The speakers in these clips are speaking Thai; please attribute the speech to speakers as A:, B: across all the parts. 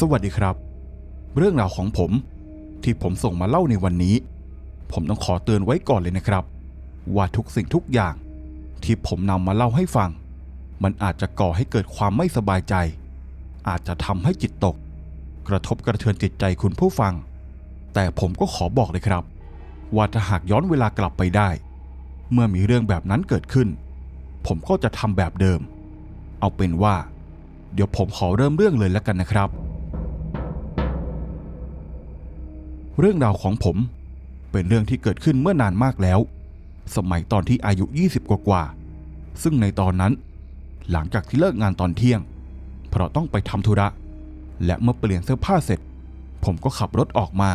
A: สวัสดีครับ เรื่องราวของผม ที่ผมส่งมาเล่าในวันนี้ ผมต้องขอเตือนไว้ก่อนเลยนะครับ ว่าทุกสิ่งทุกอย่าง ที่ผมนำมาเล่าให้ฟัง มันอาจจะก่อให้เกิดความไม่สบายใจ อาจจะทำให้จิตตก กระทบกระเทือนจิตใจคุณผู้ฟัง แต่ผมก็ขอบอกเลยครับ ว่าถ้าหากย้อนเวลากลับไปได้ เมื่อมีเรื่องแบบนั้นเกิดขึ้น ผมก็จะทำแบบเดิม เอาเป็นว่า เดี๋ยวผมขอเริ่มเรื่องเลยแล้วกันนะครับ เรื่องราวของผม เป็นเรื่องที่เกิดขึ้นเมื่อนานมากแล้ว สมัยตอนที่อายุ 20 กว่ากว่า ซึ่งในตอนนั้น หลังจากที่เลิกงานตอนเที่ยง เพราะต้องไปทำธุระ และเมื่อเปลี่ยนเสื้อผ้าเสร็จ ผมก็ขับรถออกมา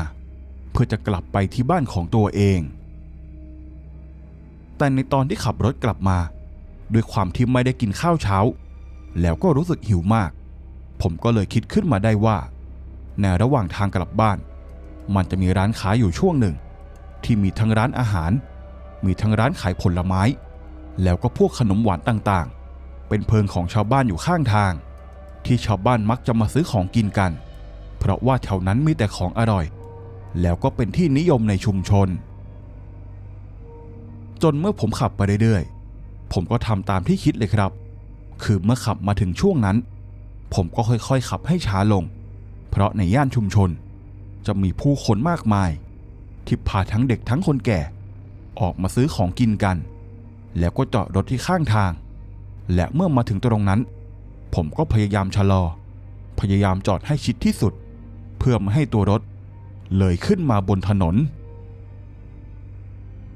A: เพื่อจะกลับไปที่บ้านของตัวเอง แต่ในตอนที่ขับรถกลับมา ด้วยความที่ไม่ได้กินข้าวเช้า แล้วก็รู้สึกหิวมาก ผมก็เลยคิดขึ้นมาได้ว่า ในระหว่างทางกลับบ้าน มันจะมีร้านค้าอยู่ช่วงหนึ่ง ที่มีทั้งร้านอาหาร มีทั้งร้านขายผลไม้ แล้วก็พวกขนมหวานต่างๆ เป็นเพิงของชาวบ้านอยู่ข้างทาง ที่ชาวบ้านมักจะมาซื้อของกินกัน เพราะว่าแถวนั้นมีแต่ของอร่อย แล้วก็เป็นที่นิยมในชุมชน จนเมื่อผมขับไปเรื่อยๆ ผมก็ทำตามที่คิดเลยครับ คือเมื่อขับมาถึงช่วงนั้น ผมก็ค่อยๆ ขับให้ช้าลง เพราะในย่านชุมชน จะมีผู้คนมากมาย ที่พาทั้งเด็กทั้งคนแก่ ออกมาซื้อของกินกัน แล้วก็จอดรถที่ข้างทาง และเมื่อมาถึงตรงนั้น ผมก็พยายามชะลอ พยายามจอดให้ชิดที่สุด เพื่อไม่ให้ตัวรถ เลยขึ้นมาบนถนน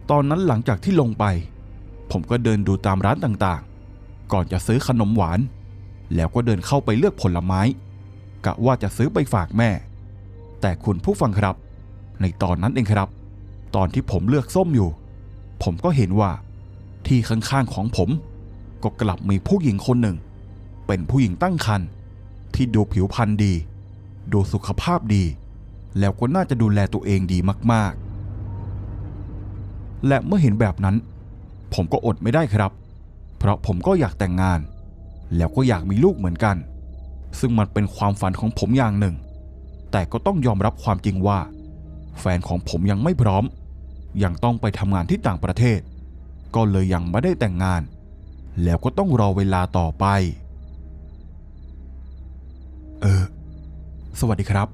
A: ตอนนั้นหลังจากที่ลงไป ผมก็เดินดูตามร้านต่างๆ ก่อนจะซื้อขนมหวาน แล้วก็เดินเข้าไปเลือกผลไม้กะว่าจะซื้อไปฝากแม่ แต่คุณผู้ฟังครับ ในตอนนั้นเองครับ ตอนที่ผมเลือกส้มอยู่ ผมก็เห็นว่า ที่ข้างๆของผม ก็กลับมีผู้หญิงคนหนึ่ง เป็นผู้หญิงตั้งครรภ์ที่ดูผิวพรรณดี ดูสุขภาพดี แล้วก็น่าจะดูแลตัวเองดีมากๆ และเมื่อเห็นแบบนั้น ผมก็อดไม่ได้ครับ เพราะผมก็อยากแต่งงาน แล้วก็อยากมีลูกเหมือนกัน ซึ่งมันเป็นความฝันของผมอย่างหนึ่ง แต่ก็ต้องยอมรับความจริงว่า แฟนของผมยังไม่พร้อม ยังต้องไปทำงานที่ต่างประเทศ ก็เลยยังไม่ได้แต่งงาน แล้วก็ต้องรอเวลาต่อไป เออ สวัสดีครับ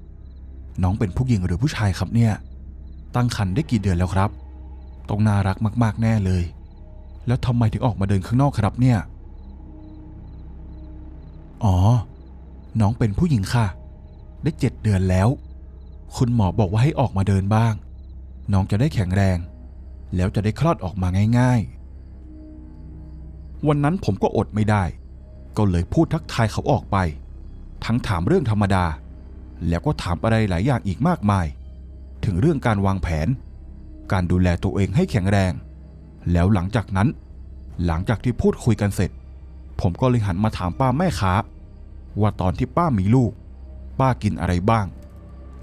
A: น้องเป็นผู้หญิงหรือผู้ชายครับเนี่ย ตั้งครรภ์ได้กี่เดือนแล้วครับ ต้องน่ารักมาก ๆ แน่เลย แล้วทำไมถึงออกมาเดินข้างนอกครับเนี่ย อ๋อ น้องเป็นผู้หญิงค่ะ ได้เจ็ดเดือนแล้ว คุณหมอบอกว่าให้ออกมาเดินบ้าง น้องจะได้แข็งแรง แล้วจะได้คลอดออกมาง่ายๆ วันนั้นผมก็อดไม่ได้ ก็เลยพูดทักทายเขาออกไป ทั้งถามเรื่องธรรมดา แล้วก็ถามอะไรหลายอย่างอีกมากมาย ถึงเรื่องการวางแผน การดูแลตัวเองให้แข็งแรง แล้วหลังจากนั้น หลังจากที่พูดคุยกันเสร็จ ผมก็เลยหันมาถามป้าแม่ค้าว่าตอนที่ป้ามีลูก ป้ากินอะไรบ้าง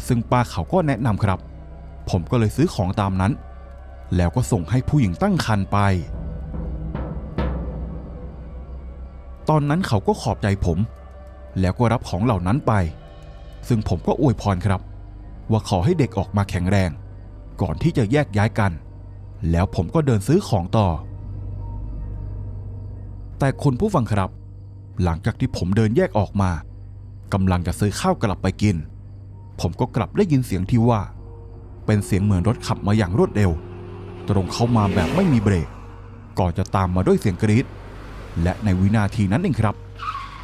A: ซึ่งป้าเขาก็แนะนำครับ ผมก็เลยซื้อของตามนั้น แล้วก็ส่งให้ผู้หญิงตั้งครรภ์ไป ตอนนั้นเขาก็ขอบใจผม แล้วก็รับของเหล่านั้นไป ซึ่งผมก็อวยพรครับ ว่าขอให้เด็กออกมาแข็งแรง ก่อนที่จะแยกย้ายกัน แล้วผมก็เดินซื้อของต่อ แต่คุณผู้ฟังครับ หลังจากที่ผมเดินแยกออกมา กำลังจะซื้อข้าวกลับไปกิน ผมก็กลับได้ยินเสียงที่ว่า เป็นเสียงเหมือนรถขับมาอย่างรวดเร็ว ตรงเข้ามาแบบไม่มีเบรก ก่อนจะตามมาด้วยเสียงกรีดและในวินาทีนั้นเองครับ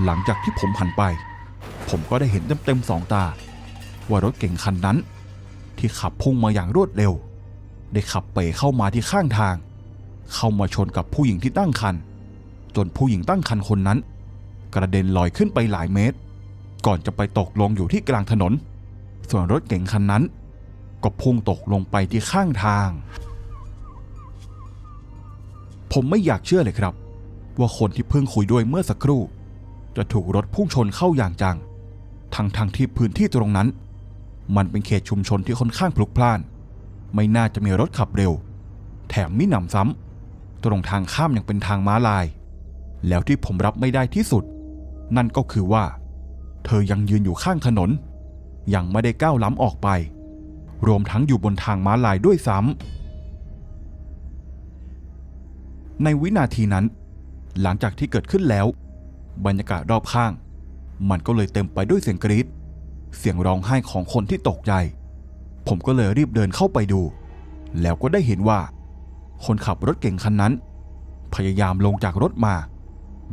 A: หลังจากที่ผมหันไป ผมก็ได้เห็นเต็มๆสองตา ว่ารถเก่งคันนั้น ที่ขับพุ่งมาอย่างรวดเร็ว ได้ขับเป๋เข้ามาที่ข้างทาง เข้ามาชนกับผู้หญิงที่ตั้งคันจนผู้หญิงตั้งคันคนนั้น กระเด็นลอยขึ้นไปหลายเมตร ก่อนจะไปตกลงอยู่ที่กลางถนน ส่วนรถเก๋งคันนั้น ก็พุ่งตกลงไปที่ข้างทาง ผมไม่อยากเชื่อเลยครับ ว่าคนที่เพิ่งคุยด้วยเมื่อสักครู่ จะถูกรถพุ่งชนเข้าอย่างจัง ทั้งทางๆที่พื้นที่ตรงนั้น มันเป็นเขตชุมชนที่ค่อนข้างพลุกพล่าน ไม่น่าจะมีรถขับเร็ว แถมมิหนำซ้ำตรงทางข้ามยังเป็นทางม้าลาย แล้วที่ผมรับไม่ได้ที่สุด นั่นก็คือว่า เธอยังยืนอยู่ข้างถนน ยังไม่ได้ก้าวล้ำออกไป รวมทั้งอยู่บนทางม้าลายด้วยซ้ำในวินาทีนั้น หลังจากที่เกิดขึ้นแล้ว บรรยากาศรอบข้าง มันก็เลยเต็มไปด้วยเสียงกรีดเสียงร้องไห้ของคนที่ตกใจ ผมก็เลยรีบเดินเข้าไปดู แล้วก็ได้เห็นว่า คนขับรถเก่งคันนั้น พยายามลงจากรถมา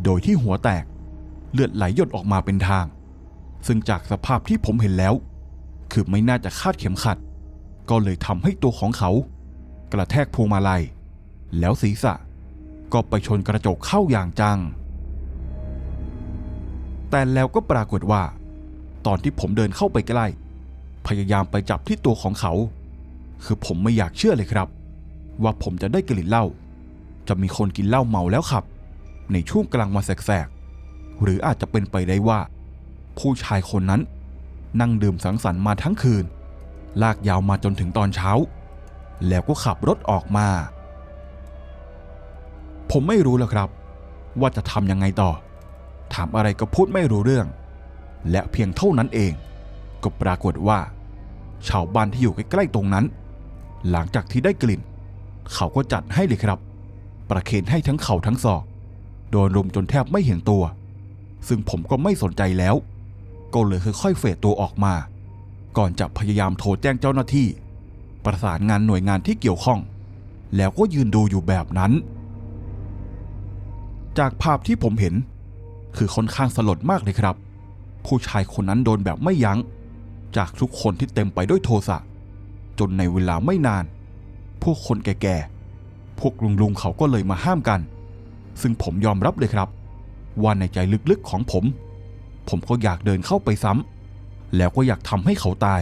A: โดยที่หัวแตก เลือดไหลหยดออกมาเป็นทาง ซึ่งจากสภาพที่ผมเห็นแล้ว คือไม่น่าจะคาดเข็มขัด ก็เลยทำให้ตัวของเขา กระแทกพวงมาลัย แล้วศีรษะ ก็ไปชนกระจกเข้าอย่างจัง แต่แล้วก็ปรากฏว่า ตอนที่ผมเดินเข้าไปใกล้ พยายามไปจับที่ตัวของเขา คือผมไม่อยากเชื่อเลยครับ ว่าผมจะได้กลิ่นเหล้าจะมีคนกินเหล้าเมาแล้วขับ ในช่วงกลางวันแสกๆหรืออาจจะเป็นไปได้ว่า ผู้ชายคนนั้น นั่งดื่มสังสรรค์มาทั้งคืน ลากยาวมาจนถึงตอนเช้า แล้วก็ขับรถออกมา ผมไม่รู้แล้วครับ ว่าจะทำยังไงต่อ ถามอะไรก็พูดไม่รู้เรื่อง และเพียงเท่านั้นเอง ก็ปรากฏว่า ชาวบ้านที่อยู่ใกล้ๆตรงนั้น หลังจากที่ได้กลิ่น เขาก็จัดให้เลยครับ ประเคนให้ทั้งเข่าทั้งศอกโดนรุมจนแทบไม่เห็นตัว ซึ่งผมก็ไม่สนใจแล้ว ก็เลยค่อยๆเฟดตัวออกมา ก่อนจะพยายามโทรแจ้งเจ้าหน้าที่ ประสานงานหน่วยงานที่เกี่ยวข้อง แล้วก็ยืนดูอยู่แบบนั้น จากภาพที่ผมเห็น คือค่อนข้างสลดมากเลยครับ ผู้ชายคนนั้นโดนแบบไม่ยัง้ง จากทุกคนที่เต็มไปด้วยโทสะจนในเวลาไม่นาน พวกคนแก่ๆ พวกลุงๆเขาก็เลยมาห้ามกัน ซึ่งผมยอมรับเลยครับ ว่าในใจลึกๆของผม ผมก็อยากเดินเข้าไปซ้ำแล้วก็อยากทำให้เขาตาย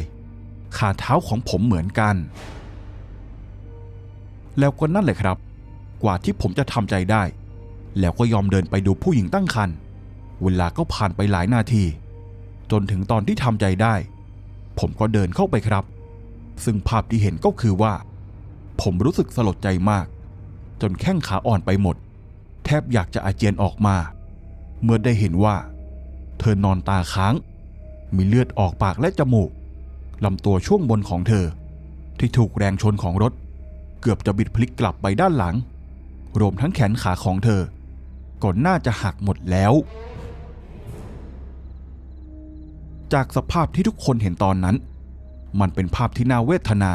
A: ขาเท้าของผมเหมือนกัน แล้วก็นั่นแหละครับ กว่าที่ผมจะทำใจได้ แล้วก็ยอมเดินไปดูผู้หญิงตั้งครรภ์เวลาก็ผ่านไปหลายนาที จนถึงตอนที่ทำใจได้ ผมก็เดินเข้าไปครับ ซึ่งภาพที่เห็นก็คือว่า ผมรู้สึกสลดใจมาก จนแข้งขาอ่อนไปหมด แทบอยากจะอาเจียนออกมา เมื่อได้เห็นว่า เธอนอนตาค้าง มีเลือดออกปากและจมูกลำตัวช่วงบนของเธอ ที่ถูกแรงชนของรถ เกือบจะบิดพลิกกลับไปด้านหลัง รวมทั้งแขนขาของเธอ ก่อนน่าจะหักหมดแล้ว จากสภาพที่ทุกคนเห็นตอนนั้น มันเป็นภาพที่น่าเวทนา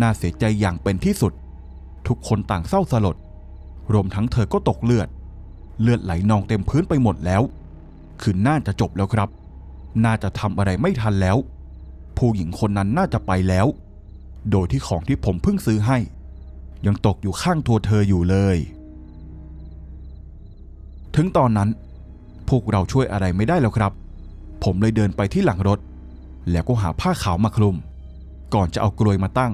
A: น่าเสียใจอย่างเป็นที่สุด ทุกคนต่างเศร้าสลด รวมทั้งเธอก็ตกเลือด เลือดไหลนองเต็มพื้นไปหมดแล้ว คือน่าจะจบแล้วครับ น่าจะทำอะไรไม่ทันแล้ว ผู้หญิงคนนั้นน่าจะไปแล้ว โดยที่ของที่ผมเพิ่งซื้อให้ ยังตกอยู่ข้างตัวเธออยู่เลย ถึงตอนนั้น พวกเราช่วยอะไรไม่ได้แล้วครับ ผมเลยเดินไปที่หลังรถ แล้วก็หาผ้าขาวมาคลุม ก่อนจะเอากลวยมาตั้ง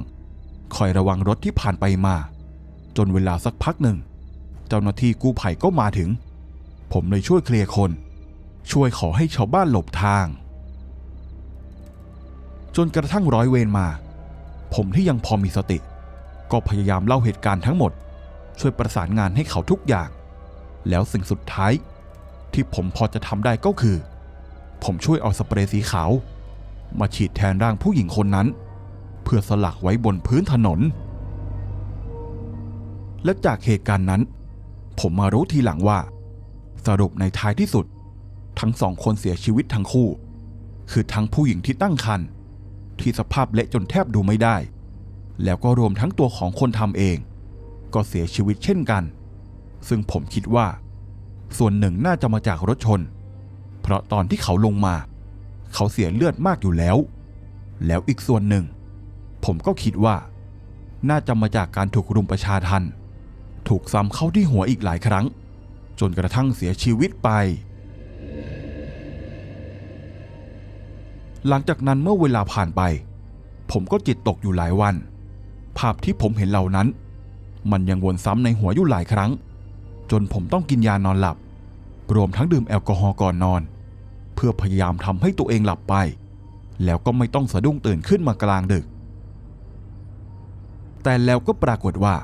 A: คอยระวังรถที่ผ่านไปมา จนเวลาสักพักหนึ่ง เจ้าหน้าที่กู้ภัยก็มาถึง ผมเลยช่วยเคลียร์คน ช่วยขอให้ชาวบ้านหลบทาง จนกระทั่งร้อยเวรมา ผมที่ยังพอมีสติ ก็พยายามเล่าเหตุการณ์ทั้งหมด ช่วยประสานงานให้เขาทุกอย่าง แล้วสิ่งสุดท้าย ที่ผมพอจะทำได้ก็คือ ผมช่วยเอาสเปรย์สีขาว มาฉีดแทนร่างผู้หญิงคนนั้น เพื่อสลักไว้บนพื้นถนน และจากเหตุการณ์นั้น ผมมารู้ทีหลังว่า สรุปในท้ายที่สุด ทั้งสองคนเสียชีวิตทั้งคู่ คือทั้งผู้หญิงที่ตั้งครรภ์ที่สภาพเละจนแทบดูไม่ได้ แล้วก็รวมทั้งตัวของคนทำเอง ก็เสียชีวิตเช่นกัน ซึ่งผมคิดว่า ส่วนหนึ่งน่าจะมาจากรถชน เพราะตอนที่เขาลงมา เขาเสียเลือดมากอยู่แล้ว แล้วอีกส่วนหนึ่ง ผมก็คิดว่า น่าจะมาจากการถูกรุมประชาทันถูกซ้ำเข้าที่หัวอีกหลายครั้ง จนกระทั่งเสียชีวิตไป หลังจากนั้นเมื่อเวลาผ่านไป ผมก็จิตตกอยู่หลายวัน ภาพที่ผมเห็นเหล่านั้น มันยังวนซ้ำในหัวอยู่หลายครั้ง จนผมต้องกินยานอนหลับ รวมทั้งดื่มแอลกอฮอล์ก่อนนอน เพื่อพยายามทำให้ตัวเองหลับไป แล้วก็ไม่ต้องสะดุ้งตื่นขึ้นมากลางดึก แต่แล้วก็ปรากฏว่า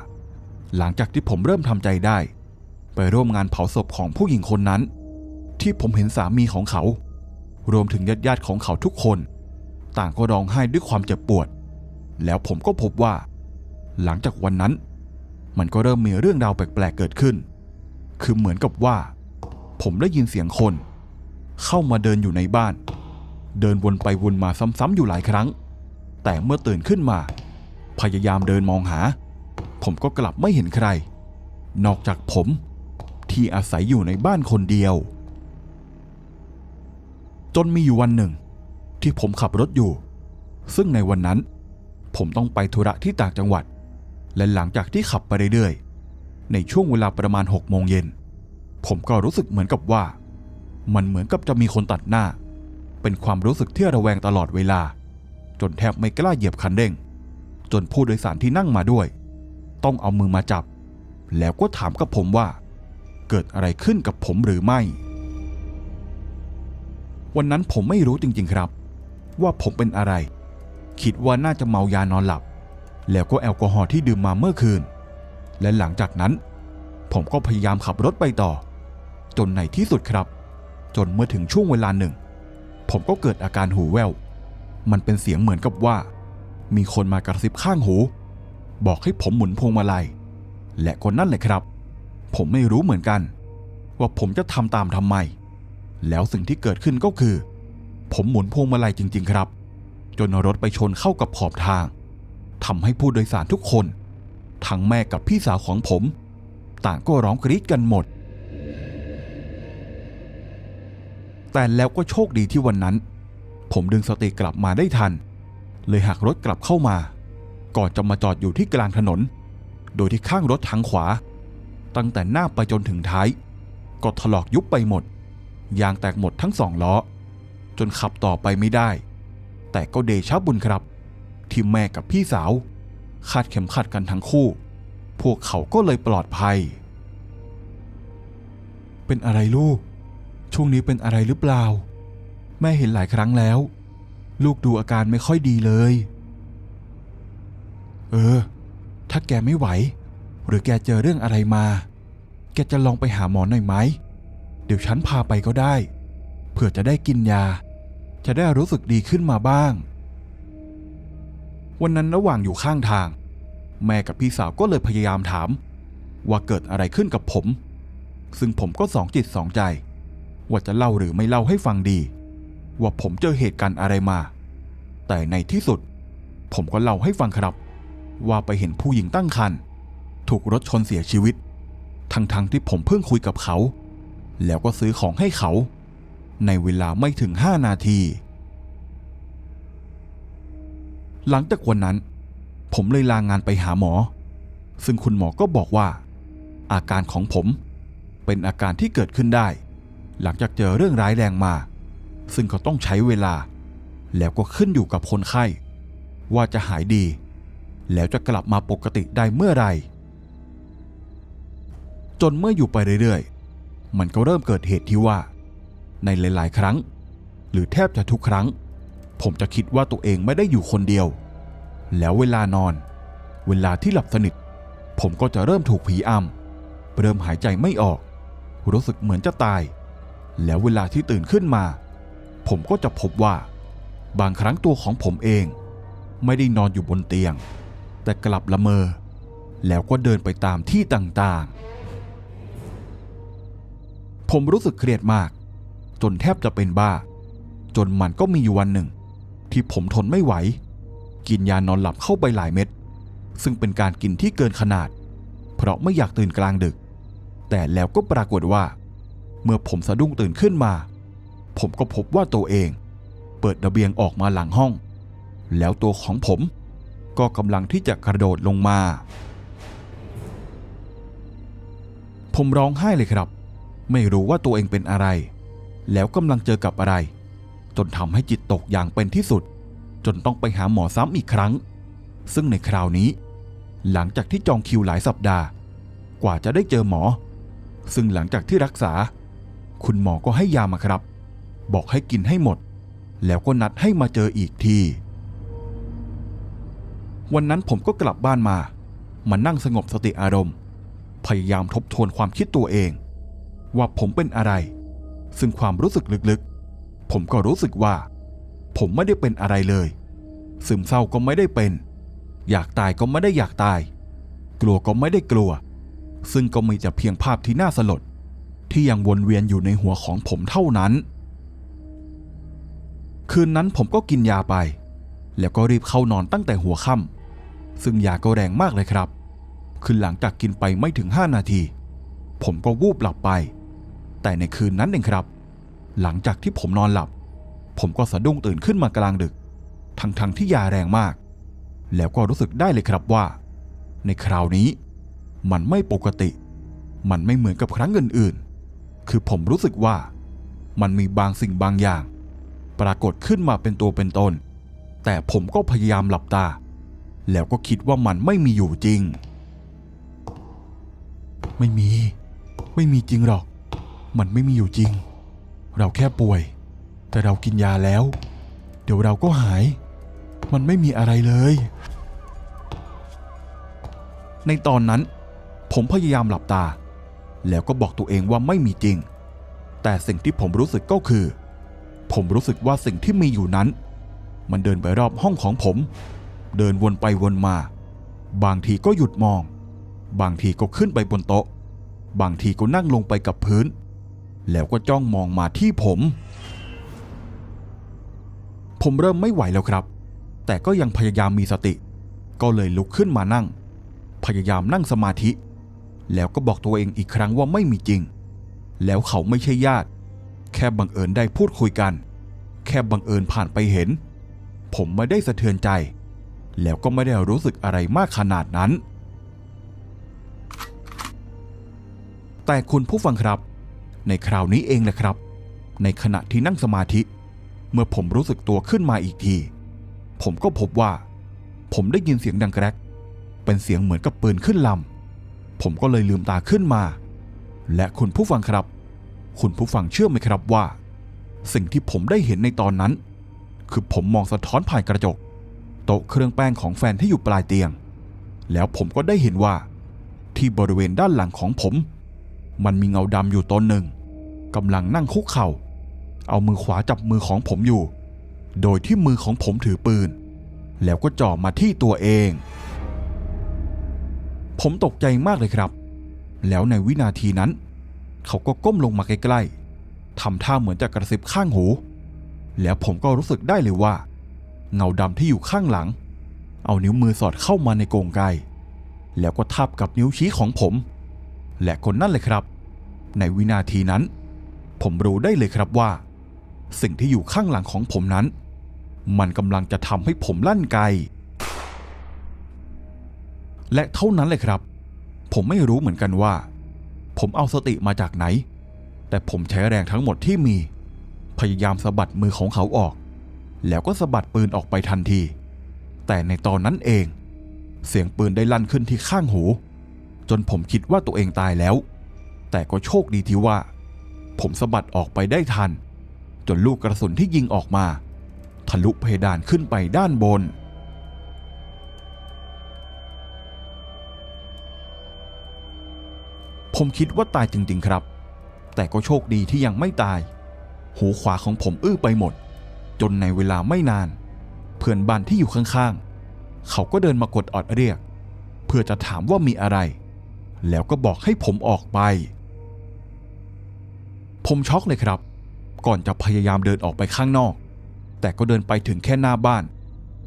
A: หลังจากที่ผมเริ่มทำใจได้ ไปร่วมงานเผาศพของผู้หญิงคนนั้น ที่ผมเห็นสามีของเขา รวมถึงญาติญาติๆของเขาทุกคน ต่างก็ร้องไห้ด้วยความเจ็บปวด แล้วผมก็พบว่า หลังจากวันนั้น มันก็เริ่มมีเรื่องราวแปลกๆเกิดขึ้น คือเหมือนกับว่า ผมได้ยินเสียงคน เข้ามาเดินอยู่ในบ้าน เดินวนไปวนมาซ้ำๆอยู่หลายครั้ง แต่เมื่อตื่นขึ้นมา พยายามเดินมองหา ผมก็กลับไม่เห็นใคร นอกจากผมที่อาศัยอยู่ในบ้านคนเดียว จนมีอยู่วันหนึ่ง ที่ผมขับรถอยู่ ซึ่งในวันนั้น ผมต้องไปธุระที่ต่างจังหวัด และหลังจากที่ขับไปเรื่อยๆ ในช่วงเวลาประมาณ6โมงเย็น ผมก็รู้สึกเหมือนกับว่า มันเหมือนกับจะมีคนตัดหน้า เป็นความรู้สึกที่ระแวงตลอดเวลา จนแทบไม่กล้าเหยียบคันเร่ง จนผู้โดยสารที่นั่งมาด้วย ต้องเอามือมาจับ แล้วก็ถามกับผมว่า เกิดอะไรขึ้นกับผมหรือไม่ วันนั้นผมไม่รู้จริงๆครับ ว่าผมเป็นอะไร คิดว่าน่าจะเมายานอนหลับ แล้วก็แอลกอฮอล์ที่ดื่มมาเมื่อคืน และหลังจากนั้น ผมก็พยายามขับรถไปต่อ จนในที่สุดครับ จนเมื่อถึงช่วงเวลาหนึ่ง ผมก็เกิดอาการหูแว่ว มันเป็นเสียงเหมือนกับว่า มีคนมากระซิบข้างหู บอกให้ผมหมุนพวงมาลัย และคนนั่นแหละครับ ผมไม่รู้เหมือนกัน ว่าผมจะทำตามทำไม แล้วสิ่งที่เกิดขึ้นก็คือ ผมหมุนพวงมาลัยจริง ๆ ครับ จนรถไปชนเข้ากับขอบทางทำให้ผู้โดยสารทุกคน ทั้งแม่กับพี่สาวของผม ต่างก็ร้องกรี๊ดกันหมด แต่แล้วก็โชคดีที่วันนั้น ผมดึงสติกลับมาได้ทัน เลยหักรถกลับเข้ามา ก่อนจะมาจอดอยู่ที่กลางถนน โดยที่ข้างรถทางขวา ตั้งแต่หน้าไปจนถึงท้าย ก็ถลอกยุบไปหมด ยางแตกหมดทั้งสองล้อ จนขับต่อไปไม่ได้ แต่ก็เดชะบุญครับ ที่แม่กับพี่สาวคาดเข็มขัดกันทั้งคู่ พวกเขาก็เลยปลอดภัย เป็นอะไรลูก ช่วงนี้เป็นอะไรหรือเปล่า แม่เห็นหลายครั้งแล้ว ลูกดูอาการไม่ค่อยดีเลย เออ ถ้าแกไม่ไหว หรือแกเจอเรื่องอะไรมา แกจะลองไปหาหมอหน่อยไหม เดี๋ยวฉันพาไปก็ได้ เผื่อจะได้กินยา จะได้รู้สึกดีขึ้นมาบ้าง วันนั้นระหว่างอยู่ข้างทาง แม่กับพี่สาวก็เลยพยายามถาม ว่าเกิดอะไรขึ้นกับผม ซึ่งผมก็สองจิตสองใจ ว่าจะเล่าหรือไม่เล่าให้ฟังดี ว่าผมเจอเหตุการณ์อะไรมา แต่ในที่สุด ผมก็เล่าให้ฟังครับ ว่าไปเห็นผู้หญิงตั้งครรภ์ถูกรถชนเสียชีวิต ทั้งๆทที่ผมเพิ่งคุยกับเขา แล้วก็ซื้อของให้เขา ในเวลาไม่ถึงห้านาที หลังจากวันนั้น ผมเลยลางงานไปหาหมอ ซึ่งคุณหมอก็บอกว่า อาการของผมเป็นอาการที่เกิดขึ้นได้ หลังจากเจอเรื่องร้ายแรงมา ซึ่งก็ต้องใช้เวลา แล้วก็ขึ้นอยู่กับคนไข้ ว่าจะหายดี แล้วจะกลับมาปกติได้เมื่อไหรจนเมื่ออยู่ไปเรื่อยๆ มันก็เริ่มเกิดเหตุที่ว่า ในหลายๆ ครั้ง หรือแทบจะทุกครั้ง ผมจะคิดว่าตัวเองไม่ได้อยู่คนเดียว แล้วเวลานอน เวลาที่หลับสนิท ผมก็จะเริ่มถูกผีอำเริ่มหายใจไม่ออก รู้สึกเหมือนจะตาย แล้วเวลาที่ตื่นขึ้นมา ผมก็จะพบว่า บางครั้งตัวของผมเอง ไม่ได้นอนอยู่บนเตียง แต่กลับละเมอ แล้วก็เดินไปตามที่ต่างๆ ผมรู้สึกเครียดมาก จนแทบจะเป็นบ้า จนมันก็มีอยู่วันหนึ่ง ที่ผมทนไม่ไหว กินยานอนหลับเข้าไปหลายเม็ด ซึ่งเป็นการกินที่เกินขนาด เพราะไม่อยากตื่นกลางดึก แต่แล้วก็ปรากฏว่า เมื่อผมสะดุ้งตื่นขึ้นมา ผมก็พบว่าตัวเอง เปิดระเบียงออกมาหลังห้อง แล้วตัวของผมก็กำลังที่จะกระโดดลงมา ผมร้องไห้เลยครับ ไม่รู้ว่าตัวเองเป็นอะไร แล้วกำลังเจอกับอะไร จนทำให้จิตตกอย่างเป็นที่สุด จนต้องไปหาหมอซ้ำอีกครั้ง ซึ่งในคราวนี้ หลังจากที่จองคิวหลายสัปดาห์ กว่าจะได้เจอหมอ ซึ่งหลังจากที่รักษา คุณหมอก็ให้ยามาครับ บอกให้กินให้หมด แล้วก็นัดให้มาเจออีกทีวันนั้นผมก็กลับบ้านมา มานั่งสงบสติอารมณ์ พยายามทบทวนความคิดตัวเอง ว่าผมเป็นอะไร ซึ่งความรู้สึกลึกๆ ผมก็รู้สึกว่า ผมไม่ได้เป็นอะไรเลย ซึมเศร้าก็ไม่ได้เป็น อยากตายก็ไม่ได้อยากตาย กลัวก็ไม่ได้กลัว ซึ่งก็มีแต่เพียงภาพที่น่าสลด ที่ยังวนเวียนอยู่ในหัวของผมเท่านั้น คืนนั้นผมก็กินยาไป แล้วก็รีบเข้านอนตั้งแต่หัวค่ำซึ่งยาก็แรงมากเลยครับคือหลังจากกินไปไม่ถึง 5 นาที ผมก็วูบหลับไป แต่ในคืนนั้นเองครับ หลังจากที่ผมนอนหลับ ผมก็สะดุ้งตื่นขึ้นมากลางดึก ทั้งๆทที่ยาแรงมาก แล้วก็รู้สึกได้เลยครับว่า ในคราวนี้ มันไม่ปกติ มันไม่เหมือนกับครั้งอื่นๆ คือผมรู้สึกว่า มันมีบางสิ่งบางอย่าง ปรากฏขึ้นมาเป็นตัวเป็นตน แต่ผมก็พยายามหลับตา แล้วก็คิดว่ามันไม่มีอยู่จริง ไม่มี ไม่มีจริงหรอก มันไม่มีอยู่จริง เราแค่ป่วย แต่เรากินยาแล้ว เดี๋ยวเราก็หาย มันไม่มีอะไรเลย ในตอนนั้น ผมพยายามหลับตา แล้วก็บอกตัวเองว่าไม่มีจริง แต่สิ่งที่ผมรู้สึกก็คือ ผมรู้สึกว่าสิ่งที่มีอยู่นั้น มันเดินไปรอบห้องของผม เดินวนไปวนมา บางทีก็หยุดมอง บางทีก็ขึ้นไปบนโต๊ะ บางทีก็นั่งลงไปกับพื้น แล้วก็จ้องมองมาที่ผม ผมเริ่มไม่ไหวแล้วครับ แต่ก็ยังพยายามมีสติ ก็เลยลุกขึ้นมานั่ง พยายามนั่งสมาธิ แล้วก็บอกตัวเองอีกครั้งว่าไม่มีจริง แล้วเขาไม่ใช่ญาติ แค่บังเอิญได้พูดคุยกัน แค่บังเอิญผ่านไปเห็น ผมไม่ได้สะเทือนใจ แล้วก็ไม่ได้รู้สึกอะไรมากขนาดนั้นแต่คุณผู้ฟังครับ ในคราวนี้เองแหละครับ ในขณะที่นั่งสมาธิ เมื่อผมรู้สึกตัวขึ้นมาอีกที ผมก็พบว่า ผมได้ยินเสียงดังแกรก เป็นเสียงเหมือนกับปืนขึ้นลำ ผมก็เลยลืมตาขึ้นมา และคุณผู้ฟังครับ คุณผู้ฟังเชื่อไหมครับว่า สิ่งที่ผมได้เห็นในตอนนั้น คือผมมองสะท้อนผ่านกระจก โต๊ะเครื่องแป้งของแฟนที่อยู่ปลายเตียง แล้วผมก็ได้เห็นว่า ที่บริเวณด้านหลังของผมมันมีเงาดำอยู่ตนหนึ่ง กำลังนั่งคุกเข่า เอามือขวาจับมือของผมอยู่ โดยที่มือของผมถือปืน แล้วก็จ่อมาที่ตัวเอง ผมตกใจมากเลยครับ แล้วในวินาทีนั้น เขาก็ก้มลงมาใกล้ๆทำท่าเหมือนจะกระซิบข้างหู แล้วผมก็รู้สึกได้เลยว่า เงาดำที่อยู่ข้างหลัง เอานิ้วมือสอดเข้ามาในกรงไกแล้วก็ทับกับนิ้วชี้ของผม และคนนั่นเลยครับ ในวินาทีนั้น ผมรู้ได้เลยครับว่า สิ่งที่อยู่ข้างหลังของผมนั้น มันกำลังจะทำให้ผมลั่นไกและเท่านั้นเลยครับ ผมไม่รู้เหมือนกันว่า ผมเอาสติมาจากไหน แต่ผมใช้แรงทั้งหมดที่มี พยายามสะบัดมือของเขาออก แล้วก็สะบัดปืนออกไปทันที แต่ในตอนนั้นเอง เสียงปืนได้ลั่นขึ้นที่ข้างหู จนผมคิดว่าตัวเองตายแล้ว แต่ก็โชคดีที่ว่า ผมสะบัดออกไปได้ทัน จนลูกกระสุนที่ยิงออกมา ทะลุเพดานขึ้นไปด้านบน ผมคิดว่าตายจริง ๆ ครับ แต่ก็โชคดีที่ยังไม่ตาย หูขวาของผมอื้อไปหมด จนในเวลาไม่นาน เพื่อนบ้านที่อยู่ข้างๆ เขาก็เดินมากดออดเรียก เพื่อจะถามว่ามีอะไร แล้วก็บอกให้ผมออกไป ผมช็อกเลยครับ ก่อนจะพยายามเดินออกไปข้างนอก แต่ก็เดินไปถึงแค่หน้าบ้าน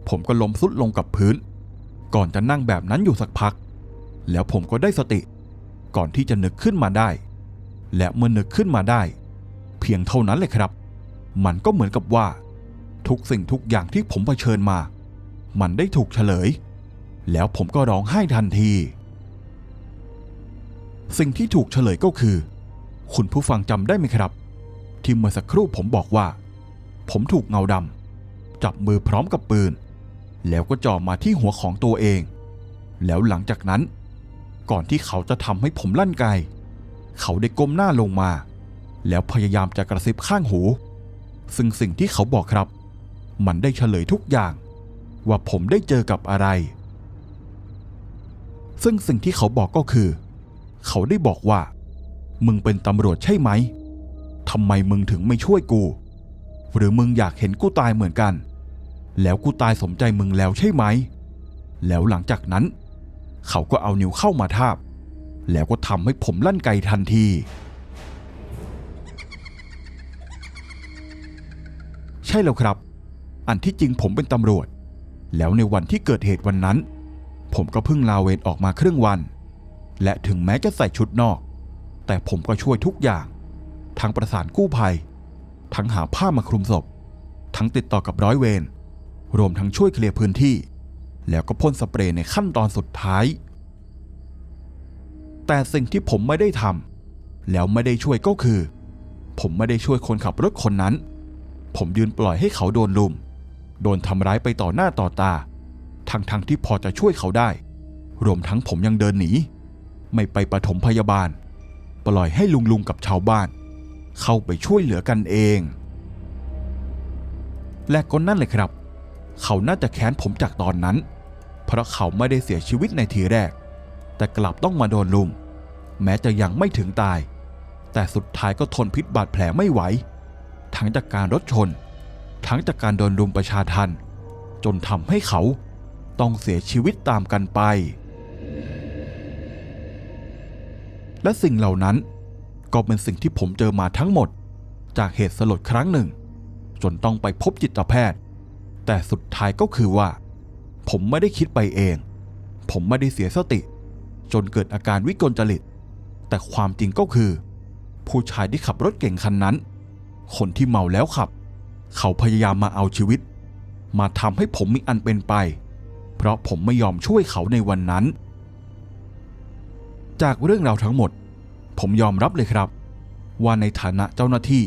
A: ผมก็ล้มสุดลงกับพื้น ก่อนจะนั่งแบบนั้นอยู่สักพัก แล้วผมก็ได้สติ ก่อนที่จะนึกขึ้นมาได้ และเมื่อนึกขึ้นมาได้ เพียงเท่านั้นเลยครับ มันก็เหมือนกับว่า ทุกสิ่งทุกอย่างที่ผมเผชิญมา มันได้ถูกเฉลย แล้วผมก็ร้องไห้ทันที สิ่งที่ถูกเฉลยก็คือ คุณผู้ฟังจำได้ไหมครับ ที่เมื่อสักครู่ผมบอกว่า ผมถูกเงาดำจับมือพร้อมกับปืน แล้วก็จ่อมาที่หัวของตัวเอง แล้วหลังจากนั้น ก่อนที่เขาจะทำให้ผมลั่นไกเขาได้ก้มหน้าลงมา แล้วพยายามจะกระซิบข้างหู ซึ่งสิ่งที่เขาบอกครับ มันได้เฉลยทุกอย่าง ว่าผมได้เจอกับอะไร ซึ่งสิ่งที่เขาบอกก็คือ เขาได้บอกว่า มึงเป็นตำรวจใช่ไหม ทำไมมึงถึงไม่ช่วยกู หรือมึงอยากเห็นกูตายเหมือนกัน แล้วกูตายสมใจมึงแล้วใช่ไหม แล้วหลังจากนั้น เขาก็เอานิ้วเข้ามาทาบ แล้วก็ทำให้ผมลั่นไกทันที ใช่แล้วครับ อันที่จริงผมเป็นตำรวจ แล้วในวันที่เกิดเหตุวันนั้น ผมก็เพิ่งลาเวรออกมาครึ่งวัน และถึงแม้จะใส่ชุดนอก แต่ผมก็ช่วยทุกอย่าง ทั้งประสานกู้ภัย ทั้งหาผ้ามาคลุมศพ ทั้งติดต่อกับร้อยเวร รวมทั้งช่วยเคลียร์พื้นที่ แล้วก็พ่นสเปรย์ในขั้นตอนสุดท้าย แต่สิ่งที่ผมไม่ได้ทำแล้วไม่ได้ช่วยก็คือ ผมไม่ได้ช่วยคนขับรถคนนั้น ผมยืนปล่อยให้เขาโดนลุม โดนทำร้ายไปต่อหน้าต่อตา ทั้งทั้งๆที่พอจะช่วยเขาได้ รวมทั้งผมยังเดินหนีไม่ไปปฐมพยาบาล ปล่อยให้ลุงลุงกับชาวบ้าน เข้าไปช่วยเหลือกันเอง และก็นั่นเลยครับ เขาน่าจะแค้นผมจากตอนนั้น เพราะเขาไม่ได้เสียชีวิตในทีแรก แต่กลับต้องมาโดนลุม แม้จะยังไม่ถึงตาย แต่สุดท้ายก็ทนพิษบาดแผลไม่ไหว ทั้งจากการรถชน ทั้งจากการโดนรุมประชาทันจนทำให้เขาต้องเสียชีวิตตามกันไป และสิ่งเหล่านั้น ก็เป็นสิ่งที่ผมเจอมาทั้งหมด จากเหตุสลดครั้งหนึ่ง จนต้องไปพบจิตแพทย์ แต่สุดท้ายก็คือว่า ผมไม่ได้คิดไปเอง ผมไม่ได้เสียสติ จนเกิดอาการวิกลจริต แต่ความจริงก็คือ ผู้ชายที่ขับรถเก่งคันนั้น คนที่เมาแล้วขับ เขาพยายามมาเอาชีวิต มาทำให้ผมมีอันเป็นไป เพราะผมไม่ยอมช่วยเขาในวันนั้น จากเรื่องราวทั้งหมด ผมยอมรับเลยครับ ว่าในฐานะเจ้าหน้าที่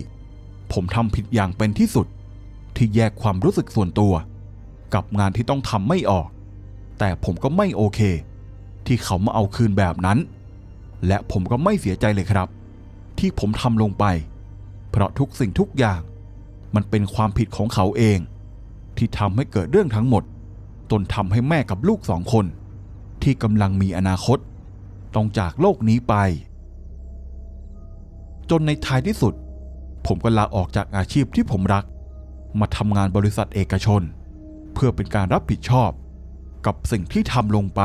A: ผมทำผิดอย่างเป็นที่สุด ที่แยกความรู้สึกส่วนตัว กับงานที่ต้องทำไม่ออก แต่ผมก็ไม่โอเค ที่เขามาเอาคืนแบบนั้น และผมก็ไม่เสียใจเลยครับ ที่ผมทำลงไป เพราะทุกสิ่งทุกอย่าง มันเป็นความผิดของเขาเอง ที่ทำให้เกิดเรื่องทั้งหมดจนทำให้แม่กับลูกสองคน ที่กำลังมีอนาคต ต้องจากโลกนี้ไป จนในท้ายที่สุด ผมก็ลาออกจากอาชีพที่ผมรัก มาทำงานบริษัทเอกชน เพื่อเป็นการรับผิดชอบกับสิ่งที่ทำลงไป